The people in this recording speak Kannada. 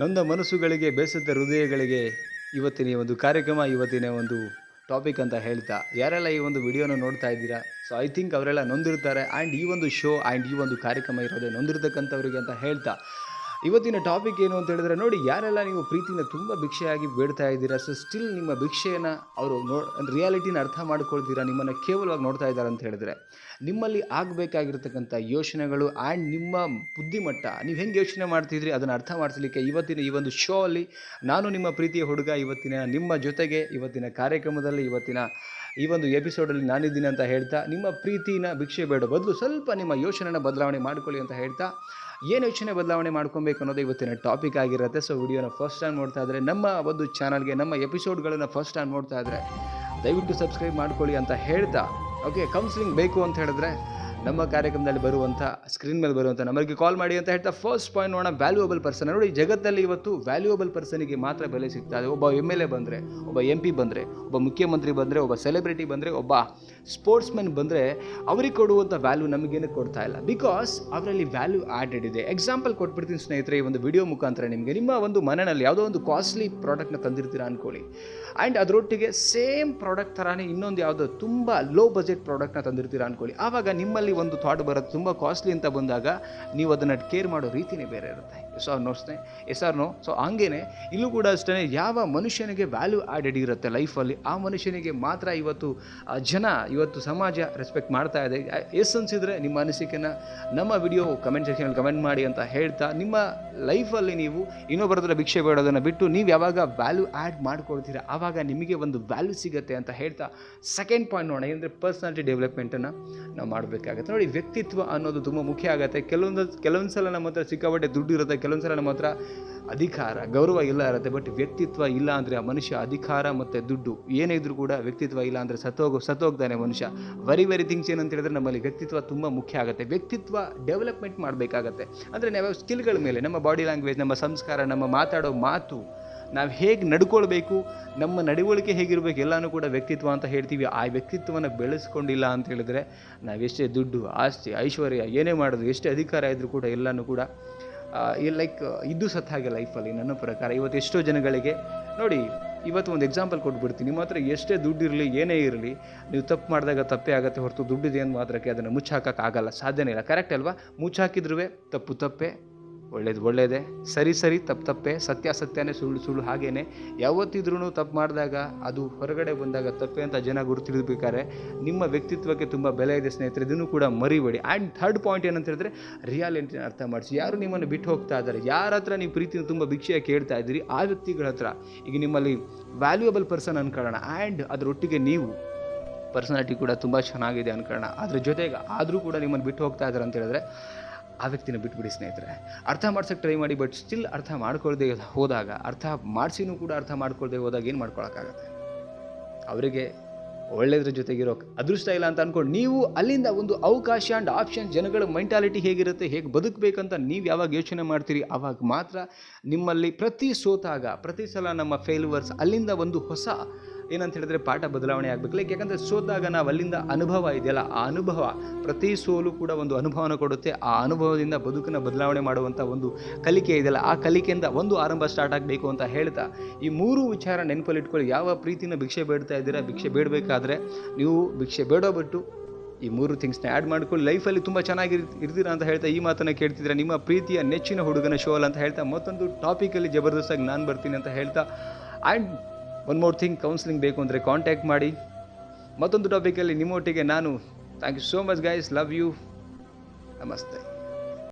ನೊಂದ ಮನಸ್ಸುಗಳಿಗೆ ಬೇಸತ್ತ ಹೃದಯಗಳಿಗೆ ಇವತ್ತಿನ ಒಂದು ಕಾರ್ಯಕ್ರಮ, ಇವತ್ತಿನ ಒಂದು ಟಾಪಿಕ್ ಅಂತ ಹೇಳ್ತಾ, ಯಾರೆಲ್ಲ ಈ ಒಂದು ವಿಡಿಯೋನ ನೋಡ್ತಾ ಇದ್ದೀರಾ? ಸೊ ಐ ಥಿಂಕ್ ಅವರೆಲ್ಲ ನೊಂದಿರ್ತಾರೆ. ಆ್ಯಂಡ್ ಈ ಒಂದು ಶೋ ಆ್ಯಂಡ್ ಈ ಒಂದು ಕಾರ್ಯಕ್ರಮ ಇರೋದೇ ನೊಂದಿರ್ತಕ್ಕಂಥವ್ರಿಗೆ ಅಂತ ಹೇಳ್ತಾ. ಇವತ್ತಿನ ಟಾಪಿಕ್ ಏನು ಅಂತ ಹೇಳಿದ್ರೆ ನೋಡಿ, ಯಾರೆಲ್ಲ ನೀವು ಪ್ರೀತಿನ ತುಂಬ ಭಿಕ್ಷೆಯಾಗಿ ಬೇಡ್ತಾ ಇದ್ದೀರಾ ಸೊ ಸ್ಟಿಲ್ ನಿಮ್ಮ ಭಿಕ್ಷೆಯನ್ನು ಅವರು ನೋ ರಿಯಾಲಿಟಿನ ಅರ್ಥ ಮಾಡ್ಕೊಳ್ತೀರಾ, ನಿಮ್ಮನ್ನು ಕೇವಲವಾಗಿ ನೋಡ್ತಾ ಇದ್ದಾರೆ ಅಂತ ಹೇಳಿದ್ರೆ, ನಿಮ್ಮಲ್ಲಿ ಆಗಬೇಕಾಗಿರ್ತಕ್ಕಂಥ ಯೋಚನೆಗಳು ಆ್ಯಂಡ್ ನಿಮ್ಮ ಬುದ್ಧಿಮಟ್ಟ, ನೀವು ಹೆಂಗೆ ಯೋಚನೆ ಮಾಡ್ತಿದ್ರಿ, ಅದನ್ನು ಅರ್ಥ ಮಾಡಿಸ್ಲಿಕ್ಕೆ ಇವತ್ತಿನ ಈ ಒಂದು ಶೋ ಅಲ್ಲಿ ನಾನು ನಿಮ್ಮ ಪ್ರೀತಿಯ ಹುಡುಗ, ಇವತ್ತಿನ ನಿಮ್ಮ ಜೊತೆಗೆ, ಇವತ್ತಿನ ಕಾರ್ಯಕ್ರಮದಲ್ಲಿ, ಇವತ್ತಿನ ಈ ಒಂದು ಎಪಿಸೋಡಲ್ಲಿ ನಾನಿದ್ದೀನಿ ಅಂತ ಹೇಳ್ತಾ, ನಿಮ್ಮ ಪ್ರೀತಿನ ಭಿಕ್ಷೆ ಬೇಡ ಬದಲು ಸ್ವಲ್ಪ ನಿಮ್ಮ ಯೋಚನೆನ ಬದಲಾವಣೆ ಮಾಡ್ಕೊಳ್ಳಿ ಅಂತ ಹೇಳ್ತಾ, ಏನು ಯೋಚನೆ ಬದಲಾವಣೆ ಮಾಡ್ಕೊಬೇಕು ಅನ್ನೋದು ಇವತ್ತಿನ ಟಾಪಿಕ್ ಆಗಿರುತ್ತೆ. ಸೊ ವಿಡಿಯೋನ ಫಸ್ಟ್ ಟೈಮ್ ನೋಡ್ತಾ ಇದ್ದರೆ ನಮ್ಮ ಒಂದು ಚಾನಲ್ಗೆ ನಮ್ಮ ಎಪಿಸೋಡ್ಗಳನ್ನು ಫಸ್ಟ್ ಟೈಮ್ ನೋಡ್ತಾ ಇದ್ದರೆ ದಯವಿಟ್ಟು ಸಬ್ಸ್ಕ್ರೈಬ್ ಮಾಡ್ಕೊಳ್ಳಿ ಅಂತ ಹೇಳ್ತಾ ಓಕೆ ಕೌನ್ಸಿಲಿಂಗ್ ಬೇಕು ಅಂತ ಹೇಳಿದ್ರೆ ನಮ್ಮ ಕಾರ್ಯಕ್ರಮದಲ್ಲಿ ಬರುವಂಥ ಸ್ಕ್ರೀನ್ ಮೇಲೆ ಬರುವಂಥ ನಮಗೆ ಕಾಲ್ ಮಾಡಿ ಅಂತ ಹೇಳ್ತಾ ಫಸ್ಟ್ ಪಾಯಿಂಟ್ ನೋಡೋಣ. ವ್ಯಾಲ್ಯೂಯಬಲ್ ಪರ್ಸನ್ ನೋಡಿ, ಜಗತ್ತಲ್ಲಿ ಇವತ್ತು ವ್ಯಾಲ್ಯೂಯಬಲ್ ಪರ್ಸನಿಗೆ ಮಾತ್ರ ಬೆಲೆ ಸಿಗ್ತಾ ಇದೆ. ಒಬ್ಬ ಎಂ ಎಲ್ ಎ ಬಂದರೆ, ಒಬ್ಬ ಎಂ ಪಿ ಬಂದರೆ, ಒಬ್ಬ ಮುಖ್ಯಮಂತ್ರಿ ಬಂದರೆ, ಒಬ್ಬ ಸೆಲೆಬ್ರಿಟಿ ಬಂದರೆ, ಒಬ್ಬ ಸ್ಪೋರ್ಟ್ಸ್ಮನ್ ಬಂದರೆ ಅವ್ರಿಗೆ ಕೊಡುವಂಥ ವ್ಯಾಲ್ಯೂ ನಮಗೇನು ಕೊಡ್ತಾ ಇಲ್ಲ. ಬಿಕಾಸ್ ಅವರಲ್ಲಿ ವ್ಯಾಲ್ಯೂ ಆ್ಯಡೆಡ್ ಇದೆ. ಎಕ್ಸಾಂಪಲ್ ಕೊಟ್ಬಿಡ್ತೀನಿ ಸ್ನೇಹಿತರೆ ಈ ಒಂದು ವಿಡಿಯೋ ಮುಖಾಂತರ ನಿಮಗೆ. ನಿಮ್ಮ ಒಂದು ಮನೆಯಲ್ಲಿ ಯಾವುದೋ ಒಂದು ಕಾಸ್ಟ್ಲಿ ಪ್ರಾಡಕ್ಟ್ನ ತಂದಿರ್ತೀರಾ ಅಂದ್ಕೊಳ್ಳಿ ಆ್ಯಂಡ್ ಅದರೊಟ್ಟಿಗೆ ಸೇಮ್ ಪ್ರಾಡಕ್ಟ್ ಥರನೇ ಇನ್ನೊಂದು ಯಾವುದೋ ತುಂಬ ಲೋ ಬಜೆಟ್ ಪ್ರಾಡಕ್ಟ್ನ ತಂದಿರ್ತೀರಾ ಅಂದ್ಕೊಳ್ಳಿ ಆವಾಗ ನಿಮ್ಮಲ್ಲಿ ಒಂದು ಥಾಟ್ ಬರೋದು ತುಂಬ ಕಾಸ್ಟ್ಲಿ ಅಂತ ಬಂದಾಗ ನೀವು ಅದನ್ನು ಕೇರ್ ಮಾಡೋ ರೀತಿನೇ ಬೇರೆ ಇರುತ್ತೆ. S R S R no. So ಹಂಗೇನೆ ಇಲ್ಲೂ ಕೂಡ ಅಷ್ಟೇ ಯಾವ ಮನುಷ್ಯನಿಗೆ ವ್ಯಾಲ್ಯೂ ಆ್ಯಡೆಡ್ ಇರುತ್ತೆ ಲೈಫಲ್ಲಿ, ಆ ಮನುಷ್ಯನಿಗೆ ಮಾತ್ರ ಇವತ್ತು ಜನ ಇವತ್ತು ಸಮಾಜ ರೆಸ್ಪೆಕ್ಟ್ ಮಾಡ್ತಾ ಇದೆ. ಎಸ್ ಅನಿಸಿದ್ರೆ ನಿಮ್ಮ ಅನಿಸಿಕೆನ ನಮ್ಮ ವಿಡಿಯೋ ಕಮೆಂಟ್ ಸೆಕ್ಷನಲ್ಲಿ ಕಮೆಂಟ್ ಮಾಡಿ ಅಂತ ಹೇಳ್ತಾ, ನಿಮ್ಮ ಲೈಫಲ್ಲಿ ನೀವು ಇನ್ನೊಬ್ಬರ ಹತ್ರ ಭಿಕ್ಷೆ ಬೇಡೋದನ್ನು ಬಿಟ್ಟು ನೀವು ಯಾವಾಗ ವ್ಯಾಲ್ಯೂ ಆ್ಯಡ್ ಮಾಡ್ಕೊಳ್ತೀರಾ, ಆವಾಗ ನಿಮಗೆ ಒಂದು ವ್ಯಾಲ್ಯೂ ಸಿಗುತ್ತೆ ಅಂತ ಹೇಳ್ತಾ ಸೆಕೆಂಡ್ ಪಾಯಿಂಟ್ ನೋಡೋಣ. ಏನಂದರೆ ಪರ್ಸ್ನಾಲಿಟಿ ಡೆವಲಪ್ಮೆಂಟನ್ನು ನಾವು ಮಾಡಬೇಕಾಗತ್ತೆ. ನೋಡಿ, ವ್ಯಕ್ತಿತ್ವ ಅನ್ನೋದು ತುಂಬ ಮುಖ್ಯ ಆಗುತ್ತೆ. ಕೆಲವೊಂದು ಕೆಲವೊಂದು ಸಲ ನಮ್ಮ ಹತ್ರ ಸಿಕ್ಕಾಪಟ್ಟೆ ದುಡ್ಡು ಇರುತ್ತೆ, ಕೆಲವೊಂದು ಸಲ ನಮ್ಮ ಹತ್ರ ಅಧಿಕಾರ, ಗೌರವ ಇಲ್ಲ ಇರುತ್ತೆ. ಬಟ್ ವ್ಯಕ್ತಿತ್ವ ಇಲ್ಲ ಅಂದರೆ ಆ ಮನುಷ್ಯ ಅಧಿಕಾರ ಮತ್ತು ದುಡ್ಡು. ಏನೇ ಇದ್ರೂ ಕೂಡ ವ್ಯಕ್ತಿತ್ವ ಇಲ್ಲ ಅಂದರೆ ಸತ್ತೋಗ, ಸತ್ತೋಗ್ತಾನೆ ಮನುಷ್ಯ. ವೆರಿ ವೆರಿ ಥಿಂಗ್ಸ್ ಏನಂತ ಹೇಳಿದ್ರೆ ನಮ್ಮಲ್ಲಿ ವ್ಯಕ್ತಿತ್ವ ತುಂಬ ಮುಖ್ಯ ಆಗುತ್ತೆ. ವ್ಯಕ್ತಿತ್ವ ಡೆವಲಪ್ಮೆಂಟ್ ಮಾಡಬೇಕಾಗತ್ತೆ. ಅಂದರೆ ನಾವು ಸ್ಕಿಲ್ಗಳ ಮೇಲೆ, ನಮ್ಮ ಬಾಡಿ ಲ್ಯಾಂಗ್ವೇಜ್ ನಮ್ಮ ಸಂಸ್ಕಾರ, ನಮ್ಮ ಮಾತಾಡೋ ಮಾತು, ನಾವು ಹೇಗೆ ನಡ್ಕೊಳ್ಬೇಕು, ನಮ್ಮ ನಡವಳಿಕೆ ಹೇಗಿರಬೇಕು, ಎಲ್ಲನೂ ಕೂಡ ವ್ಯಕ್ತಿತ್ವ ಅಂತ ಹೇಳ್ತೀವಿ. ಆ ವ್ಯಕ್ತಿತ್ವನ ಬೆಳೆಸ್ಕೊಂಡಿಲ್ಲ ಅಂತ ಹೇಳಿದ್ರೆ ನಾವು ಎಷ್ಟೇ ದುಡ್ಡು, ಆಸ್ತಿ, ಐಶ್ವರ್ಯ, ಏನೇ ಮಾಡೋದು, ಎಷ್ಟೇ ಅಧಿಕಾರ ಇದ್ದರೂ ಕೂಡ ಎಲ್ಲನೂ ಕೂಡ ಲೈಕ್ ಇದು ಸತ್ತಾಗೆ ಲೈಫಲ್ಲಿ ನನ್ನ ಪ್ರಕಾರ. ಇವತ್ತು ಎಷ್ಟೋ ಜನಗಳಿಗೆ ನೋಡಿ ಇವತ್ತು ಒಂದು ಎಕ್ಸಾಂಪಲ್ ಕೊಟ್ಬಿಡ್ತೀನಿ. ನಿಮ್ಮ ಹತ್ರ ಎಷ್ಟೇ ದುಡ್ಡಿರಲಿ ಏನೇ ಇರಲಿ, ನೀವು ತಪ್ಪು ಮಾಡಿದಾಗ ತಪ್ಪೇ ಆಗುತ್ತೆ ಹೊರತು ದುಡ್ಡಿದೆ ಅಂತ ಮಾತ್ರಕ್ಕೆ ಅದನ್ನು ಮುಚ್ಚಾಕೋಕ್ಕಾಗಲ್ಲ. ಸಾಧ್ಯನೇ ಇಲ್ಲ. ಕರೆಕ್ಟ್ ಅಲ್ವಾ? ಮುಚ್ಚಾಕಿದ್ರೂ ತಪ್ಪು ತಪ್ಪೇ. ಒಳ್ಳೇದು, ಒಳ್ಳೇದೇ. ಸರಿ ಸರಿ, ತಪ್ಪು, ತಪ್ಪೇ. ಸತ್ಯ, ಸತ್ಯನೇ, ಸುಳ್ಳು ಸುಳ್ಳು ಹಾಗೇನೆ. ಯಾವತ್ತಿದ್ರೂ ತಪ್ಪು ಮಾಡಿದಾಗ ಅದು ಹೊರಗಡೆ ಬಂದಾಗ ತಪ್ಪೆ ಅಂತ ಜನ ಗುರುತಿಡ್ಬೇಕಾದ್ರೆ ನಿಮ್ಮ ವ್ಯಕ್ತಿತ್ವಕ್ಕೆ ತುಂಬ ಬೆಲೆ ಇದೆ ಸ್ನೇಹಿತರೆ, ಇದನ್ನು ಕೂಡ ಮರಿಬೇಡಿ. ಆ್ಯಂಡ್ ಥರ್ಡ್ ಪಾಯಿಂಟ್ ಏನಂತ ಹೇಳಿದ್ರೆ ರಿಯಾಲಿಟಿನ ಅರ್ಥ ಮಾಡಿಸಿ. ಯಾರು ನಿಮ್ಮನ್ನು ಬಿಟ್ಟು ಹೋಗ್ತಾ ಇದ್ದಾರೆ, ಯಾರ ಹತ್ರ ನೀವು ಪ್ರೀತಿನ ತುಂಬ ಭಿಕ್ಷೆಯ ಕೇಳ್ತಾ ಇದ್ದೀರಿ, ಆ ವ್ಯಕ್ತಿಗಳ ಹತ್ರ ಈಗ ನಿಮ್ಮಲ್ಲಿ ವ್ಯಾಲ್ಯೂಯಬಲ್ ಪರ್ಸನ್ ಅನ್ಕೊಳ್ಳೋಣ. ಆ್ಯಂಡ್ ಅದರೊಟ್ಟಿಗೆ ನೀವು ಪರ್ಸನಾಲಿಟಿ ಕೂಡ ತುಂಬ ಚೆನ್ನಾಗಿದೆ ಅನ್ಕೊಳ್ಳೋಣ. ಅದ್ರ ಜೊತೆಗೆ ಆದರೂ ಕೂಡ ನಿಮ್ಮನ್ನು ಬಿಟ್ಟು ಹೋಗ್ತಾ ಇದ್ದಾರೆ ಅಂತ ಹೇಳಿದ್ರೆ ಆ ವ್ಯಕ್ತಿನ ಬಿಟ್ಬಿಡಿ ಸ್ನೇಹಿತರೆ. ಅರ್ಥ ಮಾಡ್ಸೋಕ್ಕೆ ಟ್ರೈ ಮಾಡಿ ಬಟ್ ಸ್ಟಿಲ್ ಅರ್ಥ ಮಾಡ್ಕೊಳ್ದೆ ಹೋದಾಗ, ಅರ್ಥ ಮಾಡಿಸಿನೂ ಕೂಡ ಅರ್ಥ ಮಾಡ್ಕೊಳ್ದೆ ಹೋದಾಗ ಏನು ಮಾಡ್ಕೊಳಕ್ಕಾಗತ್ತೆ? ಅವರಿಗೆ ಒಳ್ಳೆಯದ್ರ ಜೊತೆಗಿರೋ ಅದೃಷ್ಟ ಇಲ್ಲ ಅಂತ ಅಂದ್ಕೊಂಡು ನೀವು ಅಲ್ಲಿಂದ ಒಂದು ಅವಕಾಶ ಆ್ಯಂಡ್ ಆಪ್ಷನ್ ಜನಗಳ ಮೆಂಟಾಲಿಟಿ ಹೇಗಿರುತ್ತೆ, ಹೇಗೆ ಬದುಕಬೇಕಂತ ನೀವು ಯಾವಾಗ ಯೋಚನೆ ಮಾಡ್ತೀರಿ ಆವಾಗ ಮಾತ್ರ ನಿಮ್ಮಲ್ಲಿ ಪ್ರತಿ ಸೋತಾಗ, ಪ್ರತಿ ಸಲ ನಮ್ಮ ಫೇಲ್ವರ್ಸ್ ಅಲ್ಲಿಂದ ಒಂದು ಹೊಸ ಏನಂತ ಹೇಳಿದ್ರೆ ಪಾಠ ಬದಲಾವಣೆ ಆಗಬೇಕು. ಲೈಕ್ ಯಾಕಂದರೆ ಸೋತಾಗ ನಾವು ಅಲ್ಲಿಂದ ಅನುಭವ ಇದೆಯಲ್ಲ, ಆ ಅನುಭವ ಪ್ರತಿ ಸೋಲು ಕೂಡ ಒಂದು ಅನುಭವನ ಕೊಡುತ್ತೆ. ಆ ಅನುಭವದಿಂದ ಬದುಕನ್ನು ಬದಲಾವಣೆ ಮಾಡುವಂಥ ಒಂದು ಕಲಿಕೆ ಇದೆಯಲ್ಲ, ಆ ಕಲಿಕೆಯಿಂದ ಒಂದು ಆರಂಭ ಸ್ಟಾರ್ಟ್ ಆಗಬೇಕು ಅಂತ ಹೇಳ್ತಾ, ಈ ಮೂರು ವಿಚಾರ ನೆನಪಲ್ಲಿಟ್ಕೊಳ್ಳಿ. ಯಾವ ಪ್ರೀತಿನ ಭಿಕ್ಷೆ ಬೇಡ್ತಾ ಇದ್ದೀರಾ? ಭಿಕ್ಷೆ ಬೇಡಬೇಕಾದ್ರೆ ನೀವು ಭಿಕ್ಷೆ ಬೇಡೋ ಬಿಟ್ಟು ಈ ಮೂರು ಥಿಂಗ್ಸ್ನ ಆ್ಯಡ್ ಮಾಡ್ಕೊಳ್ಳಿ. ಲೈಫಲ್ಲಿ ತುಂಬ ಚೆನ್ನಾಗಿ ಇರ್ತೀರಾ ಅಂತ ಹೇಳ್ತಾ ಈ ಮಾತನ್ನು ಕೇಳ್ತಿದ್ರೆ ನಿಮ್ಮ ಪ್ರೀತಿಯ ನೆಚ್ಚಿನ ಹುಡುಗನ ಶೋಲ್ ಅಂತ ಹೇಳ್ತಾ ಮತ್ತೊಂದು ಟಾಪಿಕಲ್ಲಿ ಜಬರ್ದಸ್ತಾಗಿ ನಾನು ಬರ್ತೀನಿ ಅಂತ ಹೇಳ್ತಾ and one more thing counselling ಬೇಕು ಅಂದರೆ ಕಾಂಟ್ಯಾಕ್ಟ್ ಮಾಡಿ. ಮತ್ತೊಂದು ಟಾಪಿಕಲ್ಲಿ ನಿಮ್ಮೊಟ್ಟಿಗೆ ನಾನು. Thank you so much guys love you ನಮಸ್ತೆ